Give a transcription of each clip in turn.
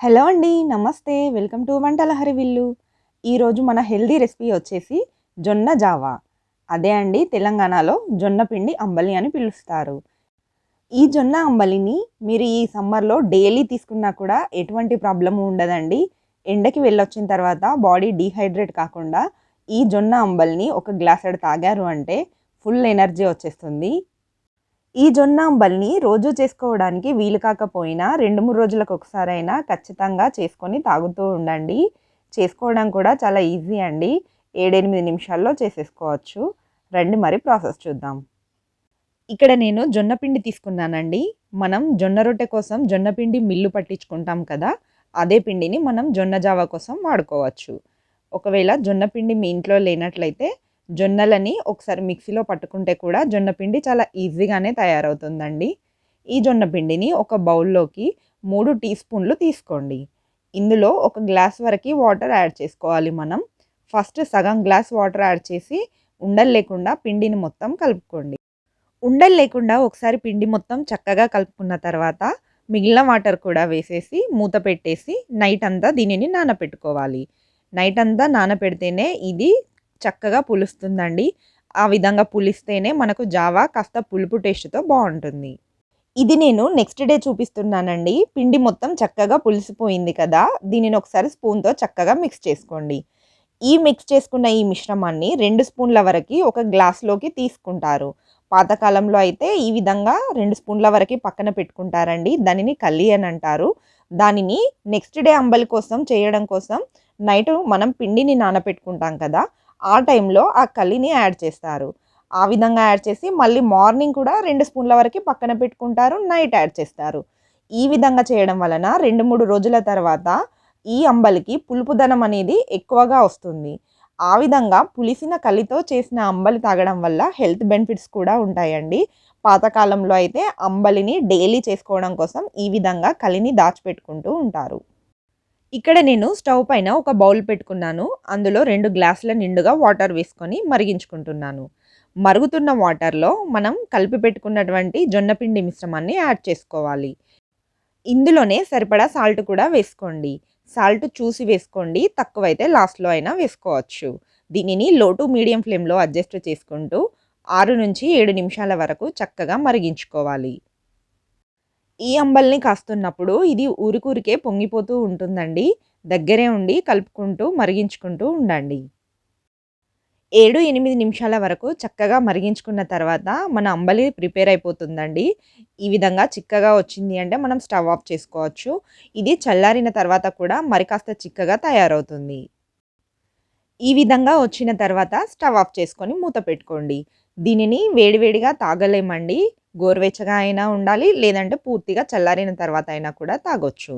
Hello అండి నమస్తే. Welcome to Vantalahari విల్లు. ఈరోజు మన హెల్దీ రెసిపీ వచ్చేసి జొన్న జావా. అదే అండి తెలంగాణలో జొన్న పిండి అంబలి అని పిలుస్తారు. ఈ జొన్న అంబలిని మీరు ఈ సమ్మర్లో డైలీ తీసుకున్నా కూడా ఎటువంటి ప్రాబ్లము ఉండదండి. ఎండకి వెళ్ళొచ్చిన తర్వాత బాడీ డీహైడ్రేట్ కాకుండా ఈ జొన్న అంబలిని ఒక గ్లాసెడ్ తాగారు అంటే ఫుల్ ఎనర్జీ వచ్చేస్తుంది. ఈ జొన్న అంబల్ని రోజు చేసుకోవడానికి వీలు కాకపోయినా రెండు మూడు రోజులకు ఒకసారైనా ఖచ్చితంగా చేసుకొని తాగుతూ ఉండండి. చేసుకోవడం కూడా చాలా ఈజీ అండి. ఏడెనిమిది నిమిషాల్లో చేసేసుకోవచ్చు. రండి మరి ప్రాసెస్ చూద్దాం. ఇక్కడ నేను జొన్న పిండి తీసుకున్నానండి. మనం జొన్న రొట్టె కోసం జొన్న పిండి మిల్లు పట్టించుకుంటాం కదా అదే పిండిని మనం జొన్న జావా కోసం వాడుకోవచ్చు. ఒకవేళ జొన్న పిండి మీ ఇంట్లో లేనట్లయితే జొన్నలని ఒకసారి మిక్సీలో పట్టుకుంటే కూడా జొన్న పిండి చాలా ఈజీగానే తయారవుతుందండి. ఈ జొన్న పిండిని ఒక బౌల్లోకి మూడు టీ స్పూన్లు తీసుకోండి. ఇందులో ఒక గ్లాస్ వరకు వాటర్ యాడ్ చేసుకోవాలి మనం. ఫస్ట్ సగం గ్లాస్ వాటర్ యాడ్ చేసి ఉండలు లేకుండా పిండిని మొత్తం కలుపుకోండి. ఉండలు లేకుండా ఒకసారి పిండి మొత్తం చక్కగా కలుపుకున్న తర్వాత మిగిలిన వాటర్ కూడా వేసేసి మూత పెట్టేసి నైట్ అంతా దీనిని నానపెట్టుకోవాలి. నైట్ అంతా నానపెడితేనే ఇది చక్కగా పులుస్తుందండి. ఆ విధంగా పులిస్తేనే మనకు జావా కాస్త పులుపు టేస్ట్తో బాగుంటుంది. ఇది నేను నెక్స్ట్ డే చూపిస్తున్నానండి. పిండి మొత్తం చక్కగా పులిసిపోయింది కదా! దీనిని ఒకసారి స్పూన్తో చక్కగా మిక్స్ చేసుకోండి. ఈ మిక్స్ చేసుకున్న ఈ మిశ్రమాన్ని రెండు స్పూన్ల వరకు ఒక గ్లాస్లోకి తీసుకుంటారు. పాతకాలంలో అయితే ఈ విధంగా రెండు స్పూన్ల వరకు పక్కన పెట్టుకుంటారండి. దానిని కల్లి అని అంటారు. దానిని నెక్స్ట్ డే అంబలి కోసం చేయడం కోసం నైట్ మనం పిండిని నానపెట్టుకుంటాం కదా! ఆ టైంలో ఆ కలిని యాడ్ చేస్తారు. ఆ విధంగా యాడ్ చేసి మళ్ళీ మార్నింగ్ కూడా రెండు స్పూన్ల వరకు పక్కన పెట్టుకుంటారు నైట్ యాడ్ చేస్తారు. ఈ విధంగా చేయడం వలన రెండు మూడు రోజుల తర్వాత ఈ అంబలికి పులుపుదనం అనేది ఎక్కువగా వస్తుంది. ఆ విధంగా పులిసిన కలితో చేసిన అంబలి తాగడం వల్ల హెల్త్ బెనిఫిట్స్ కూడా ఉంటాయండి. పాతకాలంలో అయితే అంబలిని డైలీ చేసుకోవడం కోసం ఈ విధంగా కలిని దాచిపెట్టుకుంటూ ఉంటారు. ఇక్కడ నేను స్టవ్ పైన ఒక బౌల్ పెట్టుకున్నాను. అందులో రెండు గ్లాసుల నిండుగా వాటర్ వేసుకొని మరిగించుకుంటున్నాను. మరుగుతున్న వాటర్లో మనం కలిపి పెట్టుకున్నటువంటి జొన్నపిండి మిశ్రమాన్ని యాడ్ చేసుకోవాలి. ఇందులోనే సరిపడా సాల్ట్ కూడా వేసుకోండి. సాల్ట్ చూసి వేసుకోండి. తక్కువైతే లాస్ట్లో అయినా వేసుకోవచ్చు. దీనిని లో టు మీడియం ఫ్లేమ్లో అడ్జస్ట్ చేసుకుంటూ ఆరు నుంచి ఏడు నిమిషాల వరకు చక్కగా మరిగించుకోవాలి. ఈ అంబల్ని కాస్తున్నప్పుడు ఇది ఊరికూరికే పొంగిపోతూ ఉంటుందండి. దగ్గరే ఉండి కలుపుకుంటూ మరిగించుకుంటూ ఉండండి. ఏడు ఎనిమిది నిమిషాల వరకు చక్కగా మరిగించుకున్న తర్వాత మన అంబలి ప్రిపేర్ అయిపోతుందండి. ఈ విధంగా చిక్కగా వచ్చింది అంటే మనం స్టవ్ ఆఫ్ చేసుకోవచ్చు. ఇది చల్లారిన తర్వాత కూడా మరి కాస్త చిక్కగా తయారవుతుంది. ఈ విధంగా వచ్చిన తర్వాత స్టవ్ ఆఫ్ చేసుకొని మూత పెట్టుకోండి. దీనిని వేడివేడిగా తాగలేమండి. గోరువెచ్చగా అయినా ఉండాలి లేదంటే పూర్తిగా చల్లారిన తర్వాత అయినా కూడా తాగొచ్చు.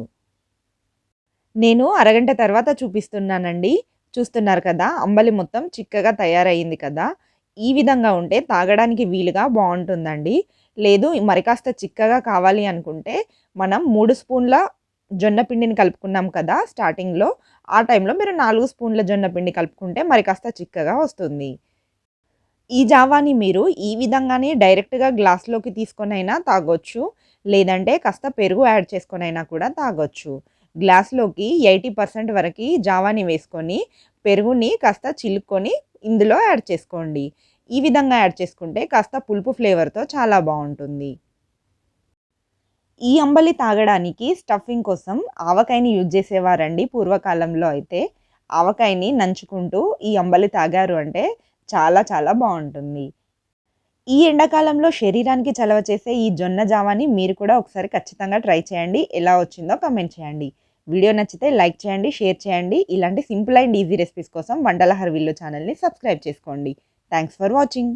నేను అరగంట తర్వాత చూపిస్తున్నానండి. చూస్తున్నారు కదా అంబలి మొత్తం చిక్కగా తయారయ్యింది కదా. ఈ విధంగా ఉంటే తాగడానికి వీలుగా బాగుంటుందండి. లేదు మరి కాస్త చిక్కగా కావాలి అనుకుంటే మనం మూడు స్పూన్ల జొన్న పిండిని కలుపుకున్నాం కదా స్టార్టింగ్లో. ఆ టైంలో మీరు నాలుగు స్పూన్ల జొన్న పిండి కలుపుకుంటే మరి కాస్త చిక్కగా వస్తుంది. ఈ జావాని మీరు ఈ విధంగానే డైరెక్ట్గా గ్లాస్లోకి తీసుకొని అయినా తాగొచ్చు. లేదంటే కాస్త పెరుగు యాడ్ చేసుకొని అయినా కూడా తాగొచ్చు. గ్లాస్లోకి ఎయిటీ పర్సెంట్ వరకు జావాని వేసుకొని పెరుగుని కాస్త చిలుక్కొని ఇందులో యాడ్ చేసుకోండి. ఈ విధంగా యాడ్ చేసుకుంటే కాస్త పులుపు ఫ్లేవర్తో చాలా బాగుంటుంది. ఈ అంబలి తాగడానికి స్టఫింగ్ కోసం ఆవకాయని యూజ్ చేసేవారండి పూర్వకాలంలో అయితే. ఆవకాయని నంచుకుంటూ ఈ అంబలి తాగారు అంటే చాలా చాలా బాగుంటుంది. ఈ ఎండాకాలంలో శరీరానికి చలవ చేసే ఈ జొన్న జావాని మీరు కూడా ఒకసారి ఖచ్చితంగా ట్రై చేయండి. ఎలా వచ్చిందో కమెంట్ చేయండి. వీడియో నచ్చితే లైక్ చేయండి షేర్ చేయండి. ఇలాంటి సింపుల్ అండ్ ఈజీ రెసిపీస్ కోసం వంటల హర్విల్లు ఛానల్ని సబ్స్క్రైబ్ చేసుకోండి. Thanks for watching.